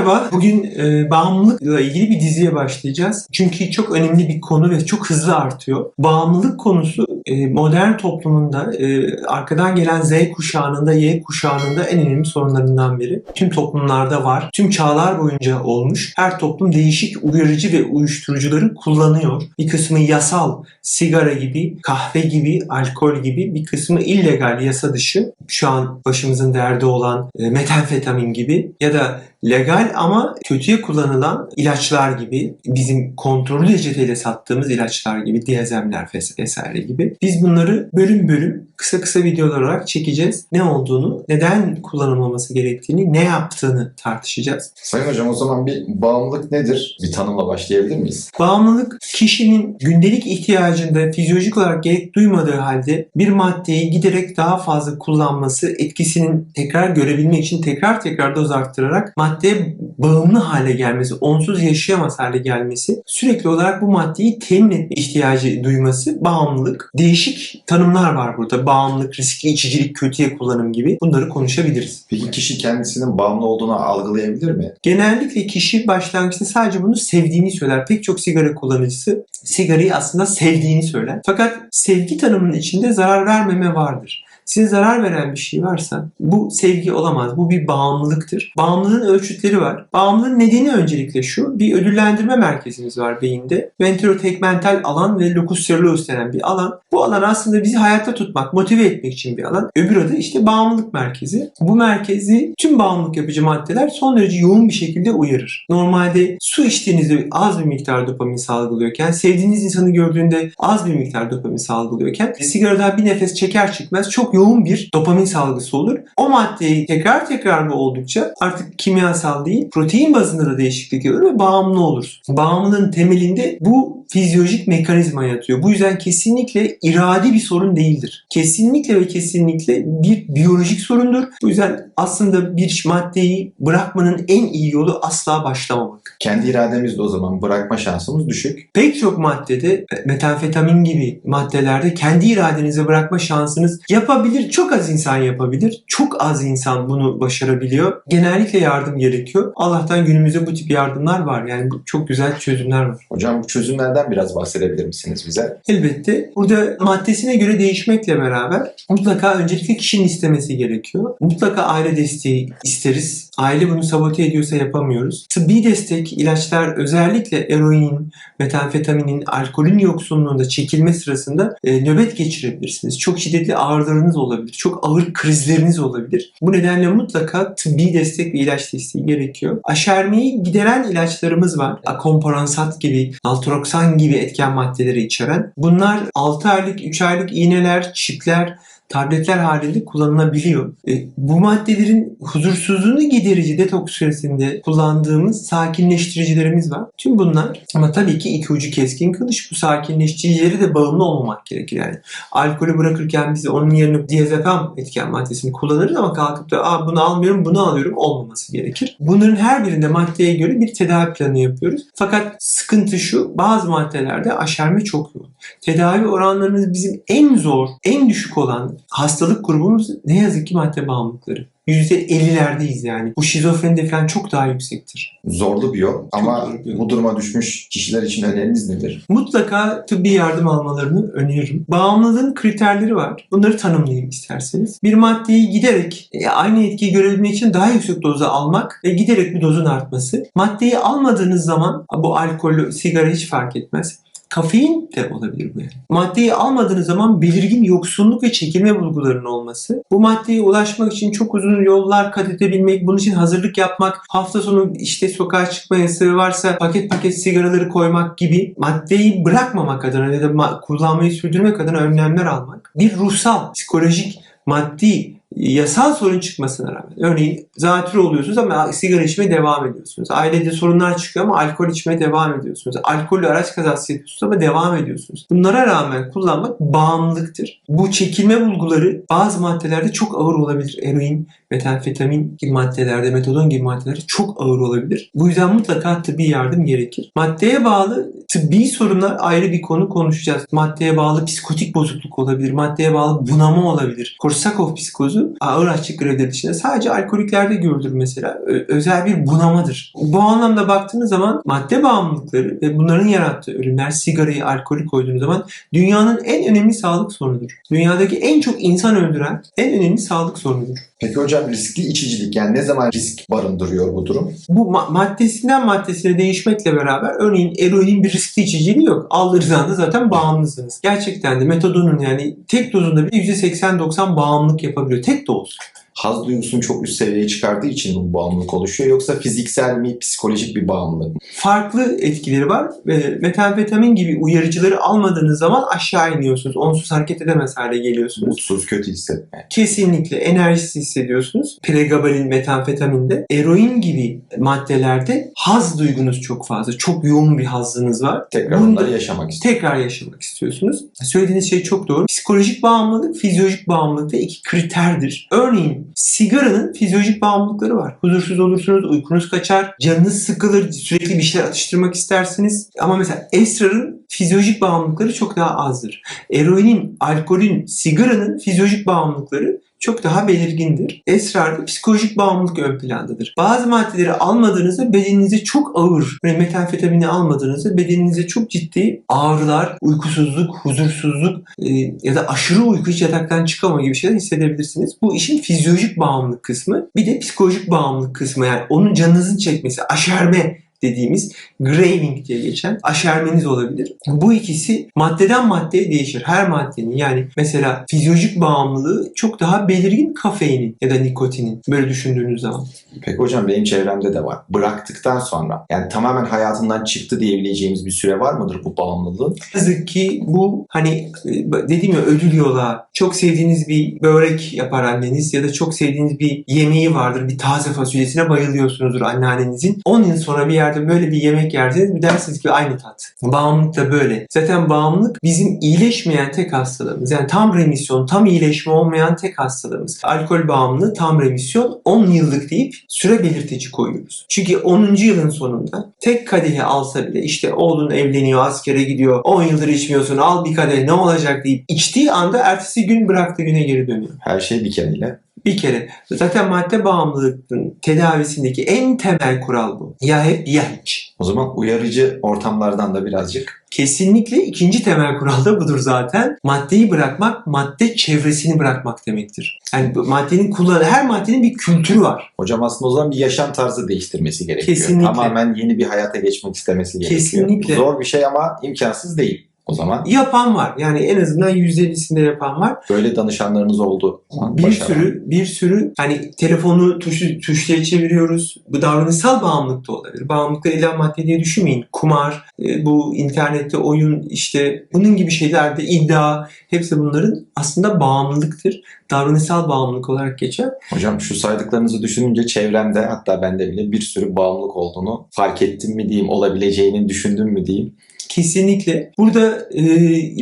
Merhaba, bugün e, bağımlılıkla ilgili bir diziye başlayacağız. Çünkü çok önemli bir konu ve çok hızlı artıyor. Bağımlılık konusu e, modern toplumunda e, arkadan gelen Z kuşağının Y kuşağının da en önemli sorunlarından biri. Tüm toplumlarda var, tüm çağlar boyunca olmuş. Her toplum değişik uyarıcı ve uyuşturucuları kullanıyor. Bir kısmı yasal, sigara gibi, kahve gibi, alkol gibi, bir kısmı illegal, yasa dışı. Şu an başımızın derdi olan e, metamfetamin gibi ya da legal ama kötüye kullanılan ilaçlar gibi, bizim kontrollü reçeteyle sattığımız ilaçlar gibi, diyazemler ves- vesaire gibi. Biz bunları bölüm bölüm kısa kısa videolar olarak çekeceğiz. Ne olduğunu, neden kullanılmaması gerektiğini, ne yaptığını tartışacağız. Sayın hocam o zaman bir bağımlılık nedir? Bir tanımla başlayabilir miyiz? Bağımlılık kişinin gündelik ihtiyacında fizyolojik olarak gerek duymadığı halde bir maddeyi giderek daha fazla kullanması, etkisinin tekrar görebilmek için tekrar tekrar doz arttırarak maddeye bağımlı hale gelmesi, onsuz yaşayamaz hale gelmesi, sürekli olarak bu maddeyi temin etme ihtiyacı duyması bağımlılık. Değişik tanımlar var burada. Bağımlılık, riskli içicilik, kötüye kullanım gibi. Bunları konuşabiliriz. Peki kişi kendisinin bağımlı olduğunu algılayabilir mi? Genellikle kişi başlangıçta sadece bunu sevdiğini söyler. Pek çok sigara kullanıcısı sigarayı aslında sevdiğini söyler. Fakat sevgi tanımının içinde zarar vermeme vardır. Size zarar veren bir şey varsa bu sevgi olamaz. Bu bir bağımlılıktır. Bağımlılığın ölçütleri var. Bağımlılığın nedeni öncelikle şu. Bir ödüllendirme merkezimiz var beyinde. Ventrotegmental alan ve locus coeruleus denen bir alan. Bu alan aslında bizi hayatta tutmak, motive etmek için bir alan. Öbür adı işte bağımlılık merkezi. Bu merkezi tüm bağımlılık yapıcı maddeler son derece yoğun bir şekilde uyarır. Normalde su içtiğinizde az bir miktar dopamin salgılıyorken, sevdiğiniz insanı gördüğünde az bir miktar dopamin salgılıyorken, sigaradan bir nefes çeker çıkmaz çok yoğun bir dopamin salgısı olur. O maddeyi tekrar tekrar bu oldukça artık kimyasal değil, protein bazında da değişiklik olur ve bağımlı olur. Bağımlılığın temelinde bu fizyolojik mekanizma yatıyor. Bu yüzden kesinlikle iradi bir sorun değildir. Kesinlikle ve kesinlikle bir biyolojik sorundur. Bu yüzden aslında bir maddeyi bırakmanın en iyi yolu asla başlamamak. Kendi irademizle o zaman bırakma şansımız düşük. Pek çok maddede metamfetamin gibi maddelerde kendi iradenize bırakma şansınız yapabilir. Çok az insan yapabilir. Çok az insan bunu başarabiliyor. Genellikle yardım gerekiyor. Allah'tan günümüzde bu tip yardımlar var. Yani çok güzel çözümler var. Hocam bu çözümlerden biraz bahsedebilir misiniz bize? Elbette burada maddesine göre değişmekle beraber mutlaka öncelikle kişinin istemesi gerekiyor. Mutlaka aile desteği isteriz. Aile bunu sabote ediyorsa yapamıyoruz. Tıbbi destek, ilaçlar özellikle eroin, metamfetaminin, alkolün yoksunluğunda çekilme sırasında e, nöbet geçirebilirsiniz. Çok şiddetli ağrılarınız olabilir. Çok ağır krizleriniz olabilir. Bu nedenle mutlaka tıbbi destek ve ilaç desteği gerekiyor. Aşermeyi gideren ilaçlarımız var. Akomparansat gibi, naltroksan gibi etken maddeleri içeren. Bunlar 6 aylık, 3 aylık iğneler, çipler, tabletler halinde kullanılabiliyor. E, bu maddelerin huzursuzluğunu giderici detoks süresinde kullandığımız sakinleştiricilerimiz var. Tüm bunlar ama tabii ki iki ucu keskin kılıç. Bu sakinleştiricileri de bağımlı olmamak gerekir yani. Alkolü bırakırken biz onun yerine diazepam etken maddesini kullanırız ama kalkıp da Aa, bunu almıyorum bunu alıyorum olmaması gerekir. Bunların her birinde maddeye göre bir tedavi planı yapıyoruz. Fakat sıkıntı şu bazı maddelerde aşerme çok yoğun. Tedavi oranlarımız bizim en zor, en düşük olan hastalık grubumuz ne yazık ki madde bağımlılıkları. %50'lerdeyiz yani. Bu şizofrenide falan çok daha yüksektir. Zorlu bir yol ama zor bir yol. bu duruma düşmüş kişiler için öneriniz nedir? Mutlaka tıbbi yardım almalarını öneririm. Bağımlılığın kriterleri var. Bunları tanımlayayım isterseniz. Bir maddeyi giderek e, aynı etkiyi görebilmek için daha yüksek doza almak ve giderek bu dozun artması. Maddeyi almadığınız zaman bu alkol, sigara hiç fark etmez. Kafein de olabilir bu yani. Maddeyi almadığınız zaman belirgin yoksunluk ve çekilme bulgularının olması. Bu maddeye ulaşmak için çok uzun yollar kat edebilmek, bunun için hazırlık yapmak, hafta sonu işte sokağa çıkma yasağı varsa paket paket sigaraları koymak gibi maddeyi bırakmamak adına ya da ma- kullanmayı sürdürmek adına önlemler almak. Bir ruhsal, psikolojik, maddi yasal sorun çıkmasına rağmen. Örneğin zatürre oluyorsunuz ama sigara içmeye devam ediyorsunuz. Ailede sorunlar çıkıyor ama alkol içmeye devam ediyorsunuz. Alkollü araç kazası yapıyorsunuz ama devam ediyorsunuz. Bunlara rağmen kullanmak bağımlılıktır. Bu çekilme bulguları bazı maddelerde çok ağır olabilir. Eroin, metamfetamin gibi maddelerde, metadon gibi maddelerde çok ağır olabilir. Bu yüzden mutlaka tıbbi yardım gerekir. Maddeye bağlı tıbbi sorunlar ayrı bir konu konuşacağız. Maddeye bağlı psikotik bozukluk olabilir. Maddeye bağlı bunama olabilir. Korsakov psikozu bozu ağır açlık grevleri dışında sadece alkoliklerde görülür mesela. Özel bir bunamadır. Bu anlamda baktığınız zaman madde bağımlılıkları ve bunların yarattığı ölümler sigarayı, alkolü koyduğunuz zaman dünyanın en önemli sağlık sorunudur. Dünyadaki en çok insan öldüren en önemli sağlık sorunudur. Peki hocam riskli içicilik yani ne zaman risk barındırıyor bu durum? Bu ma- maddesinden maddesine değişmekle beraber örneğin eroinin bir riskli içiciliği yok. Aldığınız anda zaten bağımlısınız. Gerçekten de metadonun yani tek dozunda bile %80-90 bağımlılık yapabiliyor. Tek doz. Haz duygusunu çok üst seviyeye çıkardığı için bu bağımlılık oluşuyor yoksa fiziksel mi, psikolojik bir bağımlılık mı? Farklı etkileri var. E, metamfetamin gibi uyarıcıları almadığınız zaman aşağı iniyorsunuz. Onsuz hareket edemez hale geliyorsunuz. Mutsuz, kötü hissetme. Kesinlikle enerjisiz hissediyorsunuz. Pregabalin, metamfetaminde. Eroin gibi maddelerde haz duygunuz çok fazla. Çok yoğun bir hazınız var. Tekrar Bunda- yaşamak istiyor. tekrar yaşamak istiyorsunuz. Söylediğiniz şey çok doğru. Psikolojik bağımlılık, fizyolojik bağımlılık da iki kriterdir. Örneğin sigaranın fizyolojik bağımlılıkları var. Huzursuz olursunuz, uykunuz kaçar, canınız sıkılır, sürekli bir şeyler atıştırmak istersiniz. Ama mesela esrarın fizyolojik bağımlılıkları çok daha azdır. Eroinin, alkolün, sigaranın fizyolojik bağımlılıkları çok daha belirgindir. Esrarda psikolojik bağımlılık ön plandadır. Bazı maddeleri almadığınızda bedeninize çok ağır, ve metamfetamini almadığınızda bedeninize çok ciddi ağrılar, uykusuzluk, huzursuzluk e, ya da aşırı uyku yataktan çıkama gibi şeyler hissedebilirsiniz. Bu işin fizyolojik bağımlılık kısmı. Bir de psikolojik bağımlılık kısmı yani onun canınızın çekmesi, aşerme dediğimiz craving diye geçen aşermeniz olabilir. Bu ikisi maddeden maddeye değişir. Her maddenin yani mesela fizyolojik bağımlılığı çok daha belirgin kafeinin ya da nikotinin böyle düşündüğünüz zaman. Peki hocam benim çevremde de var. Bıraktıktan sonra yani tamamen hayatından çıktı diyebileceğimiz bir süre var mıdır bu bağımlılığın? Yazık ki bu hani e, dediğim ya ödül yola çok sevdiğiniz bir börek yapar anneniz ya da çok sevdiğiniz bir yemeği vardır. Bir taze fasulyesine bayılıyorsunuzdur anneannenizin. 10 yıl sonra bir yerde böyle bir yemek yerseniz bir dersiniz ki aynı tat. Bağımlılık da böyle. Zaten bağımlılık bizim iyileşmeyen tek hastalığımız. Yani tam remisyon, tam iyileşme olmayan tek hastalığımız. Alkol bağımlılığı tam remisyon 10 yıllık deyip süre belirteci koyuyoruz. Çünkü 10. yılın sonunda tek kadehi alsa bile işte oğlun evleniyor, askere gidiyor, 10 yıldır içmiyorsun al bir kadeh ne olacak deyip içtiği anda ertesi gün bıraktığı güne geri dönüyor. Her şey bir kereyle. Bir kere zaten madde bağımlılığının tedavisindeki en temel kural bu. Ya hep ya hiç. O zaman uyarıcı ortamlardan da birazcık Kesinlikle ikinci temel kural da budur zaten. Maddeyi bırakmak, madde çevresini bırakmak demektir. Yani maddenin kullanı, her maddenin bir kültürü var. Hocam aslında o zaman bir yaşam tarzı değiştirmesi gerekiyor. Kesinlikle. Tamamen yeni bir hayata geçmek istemesi gerekiyor. Kesinlikle. Zor bir şey ama imkansız değil. O zaman Yapan var. Yani en azından %50'sinde yapan var. böyle danışanlarınız oldu. Bir başaran. sürü bir sürü hani telefonu tuşu, tuşluya çeviriyoruz. Bu davranışsal bağımlılık da olabilir. Bağımlılıklar illa madde diye düşünmeyin. Kumar, e, bu internette oyun işte bunun gibi şeyler de iddia hepsi bunların aslında bağımlılıktır. Davranışsal bağımlılık olarak geçer. Hocam şu saydıklarınızı düşününce çevremde hatta bende bile bir sürü bağımlılık olduğunu fark ettim mi diyeyim, olabileceğini düşündüm mü diyeyim. Kesinlikle. Burada e,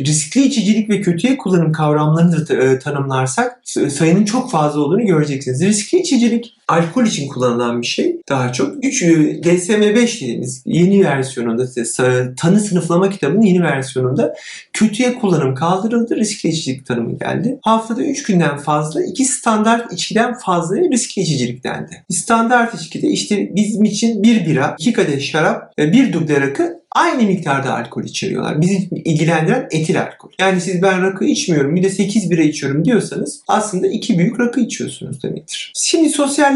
riskli içicilik ve kötüye kullanım kavramlarını da e, tanımlarsak sayının çok fazla olduğunu göreceksiniz. Riskli içicilik alkol için kullanılan bir şey daha çok. 3 DSM-5 dediğimiz yeni versiyonunda sa- tanı sınıflama kitabının yeni versiyonunda kötüye kullanım kaldırıldı. Riskli içicilik tanımı geldi. Haftada 3 günden fazla iki standart içkiden fazla riskli içicilik dendi. Standart içkide işte bizim için bir bira, iki kadeh şarap ve bir duble rakı aynı miktarda alkol içeriyorlar. Bizi ilgilendiren etil alkol. Yani siz ben rakı içmiyorum bir de 8 bira içiyorum diyorsanız aslında iki büyük rakı içiyorsunuz demektir. Şimdi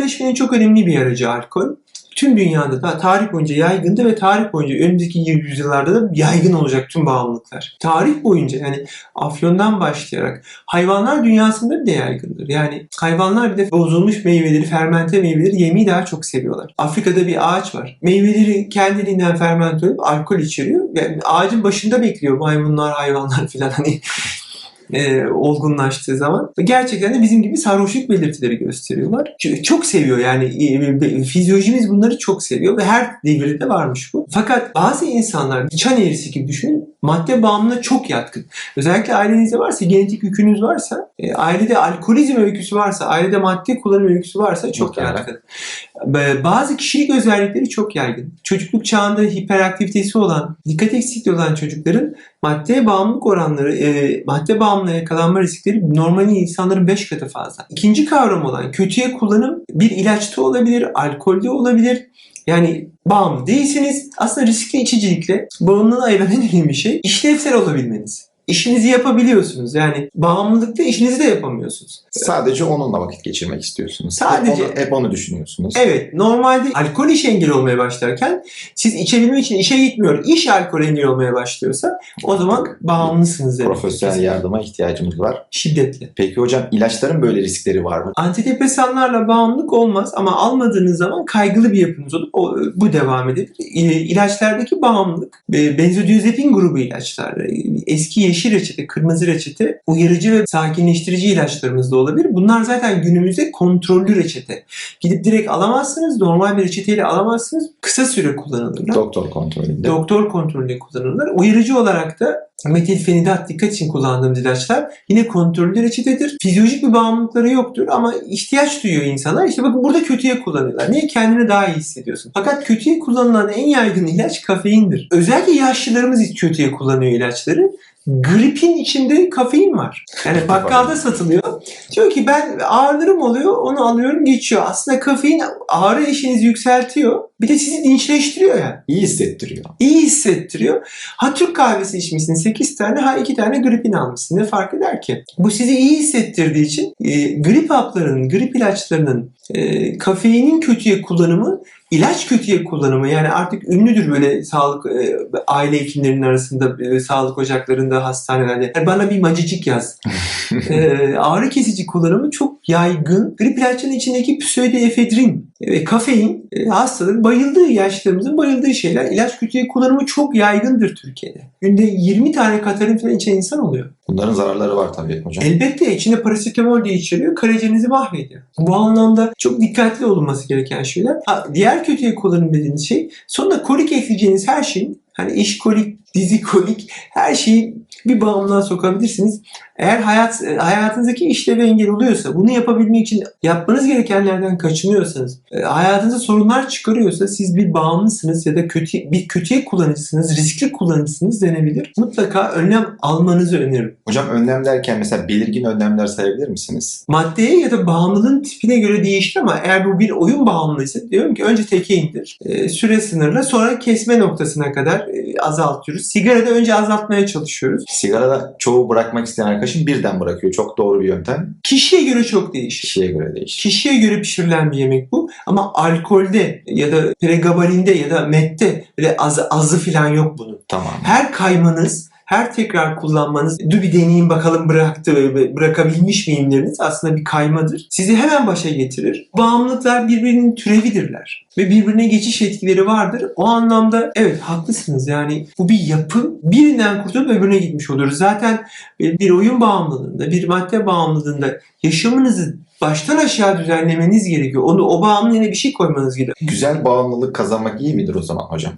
sosyalleşmenin çok önemli bir aracı alkol. Tüm dünyada da tarih boyunca yaygındı ve tarih boyunca önümüzdeki yüzyıllarda da yaygın olacak tüm bağımlılıklar. Tarih boyunca yani afyondan başlayarak hayvanlar dünyasında bir de yaygındır. Yani hayvanlar bir de bozulmuş meyveleri, fermente meyveleri yemeyi daha çok seviyorlar. Afrika'da bir ağaç var. Meyveleri kendiliğinden fermente olup alkol içeriyor. Yani ağacın başında bekliyor maymunlar, hayvanlar filan hani e, olgunlaştığı zaman gerçekten de bizim gibi sarhoşluk belirtileri gösteriyorlar. Çok seviyor yani e, fizyolojimiz bunları çok seviyor ve her devirde varmış bu. Fakat bazı insanlar çan eğrisi gibi düşünün madde bağımlılığına çok yatkın. Özellikle ailenizde varsa, genetik yükünüz varsa, e, ailede alkolizm öyküsü varsa, ailede madde kullanım öyküsü varsa çok Muhtemelen. yatkın. Bazı kişilik özellikleri çok yaygın. Çocukluk çağında hiperaktivitesi olan, dikkat eksikliği olan çocukların Maddeye bağımlılık oranları, e, madde bağımlılığa yakalanma riskleri normal insanların 5 katı fazla. İkinci kavram olan kötüye kullanım bir ilaçta olabilir, alkolde olabilir. Yani bağımlı değilsiniz. Aslında riskli içicilikle bağımlılığı ayıran en önemli şey işlevsel olabilmeniz. İşinizi yapabiliyorsunuz. Yani bağımlılıkta işinizi de yapamıyorsunuz. Sadece onunla vakit geçirmek istiyorsunuz. Sadece- Hep onu, hep onu düşünüyorsunuz. Evet, normalde alkol iş engel olmaya başlarken siz içebilmek için işe gitmiyor, iş alkol engel olmaya başlıyorsa o zaman bağımlısınız demek. Profesyonel yardıma ihtiyacımız var. Şiddetle. Peki hocam ilaçların böyle riskleri var mı? Antidepresanlarla bağımlılık olmaz ama almadığınız zaman kaygılı bir yapınız olup o, bu devam edebilir. İlaçlardaki bağımlılık e, benzodiazepin grubu ilaçlar, e, eski yeşil reçete, kırmızı reçete, uyarıcı ve sakinleştirici ilaçlarımız da olabilir. Bunlar zaten günümüzde kontrollü reçete. Gidip direkt alamazsınız, normal bir reçeteyle alamazsınız. Kısa süre kullanılırlar. Doktor kontrolünde. Doktor kontrolüyle kullanılır. Uyarıcı olarak da metilfenidat dikkat için kullandığımız ilaçlar yine kontrollü reçetedir. Fizyolojik bir bağımlılıkları yoktur ama ihtiyaç duyuyor insanlar. İşte bakın burada kötüye kullanıyorlar. Niye? Kendini daha iyi hissediyorsun. Fakat kötüye kullanılan en yaygın ilaç kafeindir. Özellikle yaşlılarımız kötüye kullanıyor ilaçları. Gripin içinde kafein var. Yani bakkalda satılıyor. Diyor ki ben ağrılarım oluyor onu alıyorum geçiyor. Aslında kafein ağrı eşiğinizi yükseltiyor. Bir de sizi dinçleştiriyor yani İyi hissettiriyor. iyi hissettiriyor. Ha Türk kahvesi içmişsin 8 tane ha 2 tane gripin almışsın. Ne fark eder ki? Bu sizi iyi hissettirdiği için e, grip haplarının, grip ilaçlarının e, kafeinin kötüye kullanımı ilaç kötüye kullanımı yani artık ünlüdür böyle sağlık e, aile hekimlerinin arasında e, sağlık ocaklarında hastanelerde "E, bana bir macicik yaz. e, ağrı kesici kullanımı çok yaygın. Grip ilaçlarının içindeki pseudoefedrin ve kafein e, hastaların bayıldığı yaşlarımızın bayıldığı şeyler. İlaç kötüye kullanımı çok yaygındır Türkiye'de. Günde 20 tane katarin falan içen insan oluyor. Bunların zararları var tabii hocam. Elbette içinde parasetamol de içeriyor. Karaciğerinizi mahvediyor. Bu anlamda çok dikkatli olunması gereken şeyler. Ha, diğer kötüye kullanım dediğiniz şey sonunda kolik ekleyeceğiniz her şeyin hani iş kolik, dizi kolik her şeyi bir bağımlılığa sokabilirsiniz. Eğer hayat e, hayatınızdaki işleve engel oluyorsa, bunu yapabilmek için yapmanız gerekenlerden kaçınıyorsanız, e, hayatınızda sorunlar çıkarıyorsa siz bir bağımlısınız ya da kötü bir kötüye kullanıcısınız, riskli kullanıcısınız denebilir. Mutlaka önlem almanızı öneririm. Hocam önlem derken mesela belirgin önlemler sayabilir misiniz? Maddeye ya da bağımlılığın tipine göre değişir ama eğer bu bir oyun bağımlılığıysa diyorum ki önce teke indir. E, süre sınırla sonra kesme noktasına kadar e, azaltıyoruz. Sigarada önce azaltmaya çalışıyoruz. Sigarada çoğu bırakmak isteyen arkadaşım birden bırakıyor. Çok doğru bir yöntem. Kişiye göre çok değişir. Kişiye göre değişir. Kişiye göre pişirilen bir yemek bu. Ama alkolde ya da pregabalinde ya da mette böyle az, azı falan yok bunun. Tamam. Her kaymanız, her tekrar kullanmanız, dur bir deneyeyim bakalım bıraktı, bırakabilmiş miyimleriniz aslında bir kaymadır. Sizi hemen başa getirir. Bağımlılıklar birbirinin türevidirler. Ve birbirine geçiş etkileri vardır. O anlamda evet haklısınız yani bu bir yapı birinden kurtulup öbürüne gitmiş oluyoruz. Zaten bir oyun bağımlılığında, bir madde bağımlılığında yaşamınızı baştan aşağı düzenlemeniz gerekiyor. Onu o bağımlılığına bir şey koymanız gerekiyor. Güzel bağımlılık kazanmak iyi midir o zaman hocam?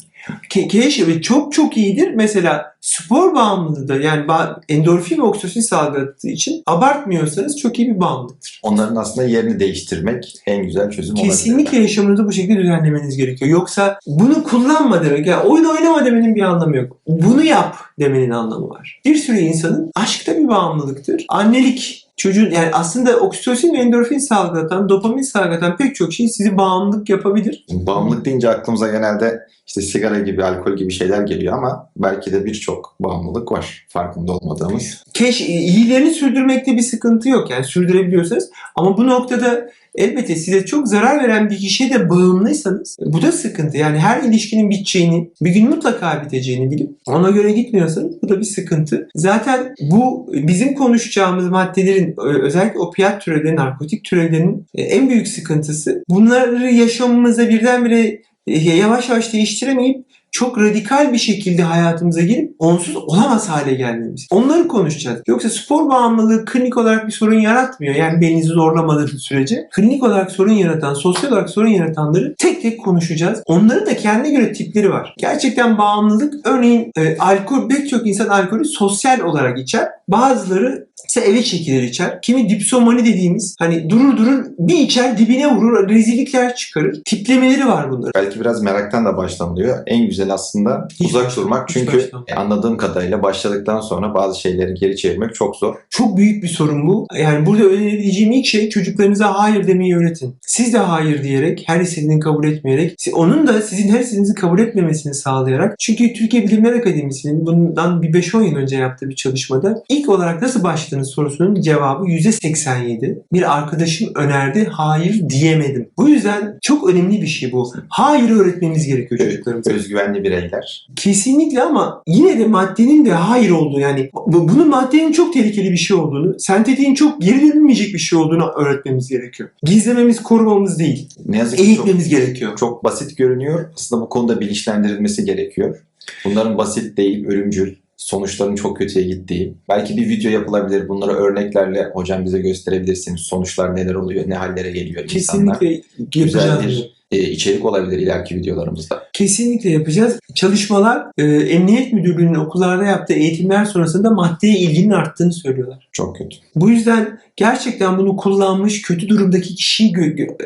Ke- keşke çok çok iyidir. Mesela spor bağımlılığı da yani endorfin ve oksitosin salgıladığı için abartmıyorsanız çok iyi bir bağımlılıktır. Onların aslında yerini değiştirmek en güzel çözüm olabilir. Kesinlikle yaşamınızı bu şekilde düzenlemeniz gerekiyor. Yoksa bunu kullanma demek. Yani oyun oynama demenin bir anlamı yok. Bunu yap demenin anlamı var. Bir sürü insanın aşkta bir bağımlılıktır. Annelik çocuğun yani aslında oksitosin ve endorfin salgılatan, dopamin salgılatan pek çok şey sizi bağımlılık yapabilir. Bağımlılık deyince aklımıza genelde işte sigara gibi, alkol gibi şeyler geliyor ama belki de birçok bağımlılık var farkında olmadığımız. Keş iyilerini sürdürmekte bir sıkıntı yok yani sürdürebiliyorsanız ama bu noktada elbette size çok zarar veren bir kişiye de bağımlıysanız bu da sıkıntı. Yani her ilişkinin biteceğini, bir gün mutlaka biteceğini bilip ona göre gitmiyorsanız bu da bir sıkıntı. Zaten bu bizim konuşacağımız maddelerin özellikle opiyat türevleri, narkotik türevlerinin e, en büyük sıkıntısı bunları yaşamımıza birdenbire e, yavaş yavaş değiştiremeyip çok radikal bir şekilde hayatımıza girip onsuz olamaz hale gelmemiz. Onları konuşacağız. Yoksa spor bağımlılığı klinik olarak bir sorun yaratmıyor. Yani belinizi zorlamadığınız sürece. Klinik olarak sorun yaratan, sosyal olarak sorun yaratanları tek tek konuşacağız. Onların da kendine göre tipleri var. Gerçekten bağımlılık örneğin e, alkol, pek çok insan alkolü sosyal olarak içer. Bazıları ise eve çekilir içer. Kimi dipsomani dediğimiz hani durur durur bir içer dibine vurur rezillikler çıkarır. Tiplemeleri var bunların. Belki biraz meraktan da başlanılıyor. En güzel güzel aslında Hiç uzak başlama, durmak. Çünkü başlama. e, anladığım kadarıyla başladıktan sonra bazı şeyleri geri çevirmek çok zor. Çok büyük bir sorun bu. Yani burada önerebileceğim ilk şey çocuklarınıza hayır demeyi öğretin. Siz de hayır diyerek, her istediğini kabul etmeyerek, onun da sizin her istediğinizi kabul etmemesini sağlayarak. Çünkü Türkiye Bilimler Akademisi'nin bundan bir 5-10 yıl önce yaptığı bir çalışmada ilk olarak nasıl başladığınız sorusunun cevabı %87. Bir arkadaşım önerdi, hayır diyemedim. Bu yüzden çok önemli bir şey bu. Hayır öğretmemiz gerekiyor çocuklarımıza. Özgüvenli bireyler. Kesinlikle ama yine de maddenin de hayır olduğu yani bu- bunun maddenin çok tehlikeli bir şey olduğunu, sentetiğin çok geri dönülmeyecek bir şey olduğunu öğretmemiz gerekiyor. Gizlememiz, korumamız değil. Ne yazık ki çok, Eğitmemiz gerekiyor. çok basit görünüyor. Aslında bu konuda bilinçlendirilmesi gerekiyor. Bunların basit değil, ölümcül, sonuçların çok kötüye gittiği. Belki bir video yapılabilir. Bunları örneklerle hocam bize gösterebilirsiniz. Sonuçlar neler oluyor, ne hallere geliyor insanlar. Kesinlikle Güzel e, içerik olabilir ileriki videolarımızda. Kesinlikle yapacağız. Çalışmalar e, Emniyet Müdürlüğü'nün okullarda yaptığı eğitimler sonrasında maddeye ilginin arttığını söylüyorlar. Çok kötü. Bu yüzden gerçekten bunu kullanmış kötü durumdaki kişiyi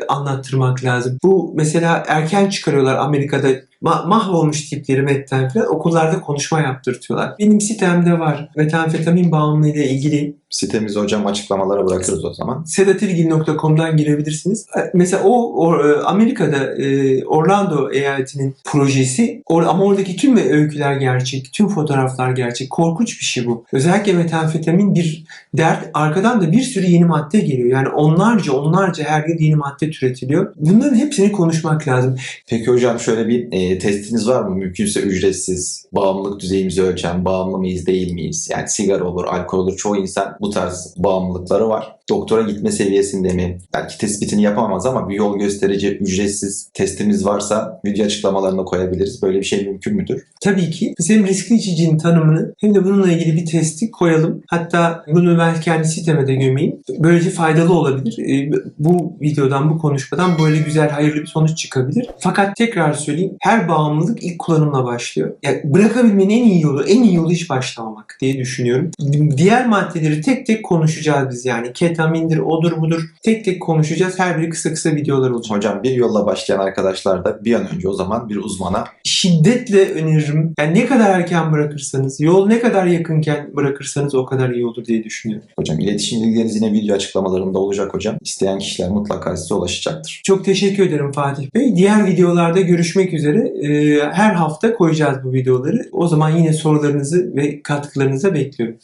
anlattırmak lazım. Bu mesela erken çıkarıyorlar Amerika'da ma- mahvolmuş tipleri metten okullarda konuşma yaptırtıyorlar. Benim sitemde var. Metamfetamin bağımlılığı ile ilgili Sitemizi hocam açıklamalara bırakırız o zaman. sedatifgil.com'dan girebilirsiniz. E, Mesela o, o, e, Amerika'da e, Orlando eyaletinin projesi or, ama oradaki tüm öyküler gerçek, tüm fotoğraflar gerçek. Korkunç bir şey bu. Özellikle metamfetamin bir dert. Arkadan da bir sürü yeni madde geliyor. Yani onlarca onlarca her yıl yeni madde türetiliyor. Bunların hepsini konuşmak lazım. Peki hocam şöyle bir e, testiniz var mı? Mümkünse ücretsiz, bağımlılık düzeyimizi ölçen, bağımlı mıyız değil miyiz? Yani sigara olur, alkol olur. Çoğu insan bu tarz bağımlılıkları var. Doktora gitme seviyesinde mi? Belki tespitini yapamaz ama bir yol gösterici ücretsiz testimiz varsa video açıklamalarına koyabiliriz. Böyle bir şey mümkün müdür? Tabii ki biz hem riskli içicinin tanımını hem de bununla ilgili bir testi koyalım. Hatta bunu ben kendi siteme de gömeyim. Böylece faydalı olabilir. Ee, Bu videodan, bu konuşmadan böyle güzel, hayırlı bir sonuç çıkabilir. Fakat tekrar söyleyeyim, her bağımlılık ilk kullanımla başlıyor. Yani bırakabilmenin en iyi yolu, en iyi yolu hiç başlamamak diye düşünüyorum. Diğer maddeleri tek tek konuşacağız biz yani. Ketamindir, odur budur. Tek tek konuşacağız. Her biri kısa kısa videolar olacak. Hocam bir yolla başlayan arkadaşlar da bir an önce o zaman bir uzmana şiddetle öneririm. Yani ne kadar erken bırakırsanız, yol ne kadar yakınken bırakırsanız o kadar iyi olur diye düşünüyorum. hocam iletişim bilgileriniz yine video açıklamalarında olacak hocam. İsteyen kişiler mutlaka size ulaşacaktır. Çok teşekkür ederim Fatih Bey. Diğer videolarda görüşmek üzere. Ee, her hafta koyacağız bu videoları. O zaman yine sorularınızı ve katkılarınızı bekliyorum.